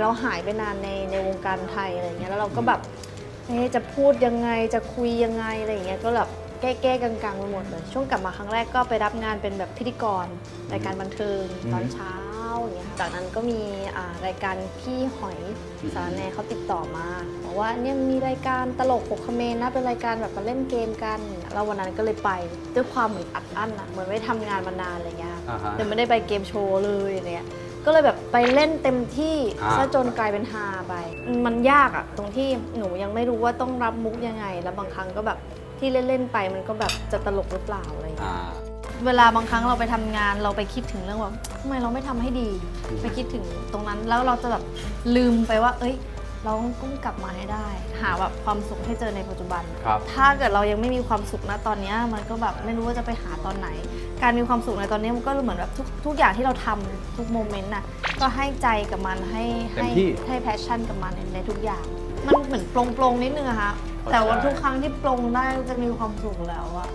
เราหายไปนานในในวงการไทยอะไรเงี้ยแล้วเราก็แบบเอ๊ะจะพูดยังไงจะคุยยังไงอะไรเงี้ยก็แบบแก้แก้ๆกังๆไปหมดเลยช่วงกลับมาครั้งแรกก็ไปรับงานเป็นแบบพิธีกรรายการบันเทิงอืมตอนเช้าอย่างเงี้ยจากนั้นก็มีอ่ารายการพี่หอยสารแหนเขาติดต่อมาบอกว่าเนี่ยมีรายการตลกหกคเมนนะเป็นรายการแบบมาเล่นเกมกันแล้ววันนั้นก็เลยไปด้วยความเหมือนอัดอั้นอะเหมือนไม่ได้ทำงานมานานอะไรเงี้ยอ่าฮะแต่ไม่ได้ไปเกมโชว์เลยอะไรเนี่ย ก็เลยแบบไปเล่นเต็มที่อ่า ซะจนกลายเป็นฮาไป มันยากอะตรงที่หนูยังไม่รู้ว่าต้องรับมุกยังไง แล้วบางครั้งก็แบบที่เล่น ๆ ไปมันก็แบบจะตลกหรือเปล่าอะไรอย่างเงี้ย อ่า เวลาบางครั้งเราไปทำงานเราไปคิดถึงเรื่องว่าทำไมเราไม่ทำให้ดี อืม ไปคิดถึงตรงนั้นแล้วเราจะแบบลืมไปว่า เอ้ย เราต้องกลับมาให้ได้ หาแบบความสุขให้เจอในปัจจุบัน ครับ ถ้าเกิดเรายังไม่มีความสุขนะตอนเนี้ยมันก็แบบไม่รู้ว่าจะไปหาตอนไหน การมีความสุขในตอนนี้มันก็เหมือนแบบทุกทุกอย่างที่เราทำทุกโมเมนต์น่ะก็ให้ใจกับมันให้เต็มให้ที่ให้แพชชั่นกับมันในในทุกอย่าง มันเหมือนโปร่งๆนิดนึงอะคะเข้าใจ แต่ว่าทุกครั้งที่ปรงได้จะมีความสุขแล้วอะ